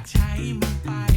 ากใช้มันไป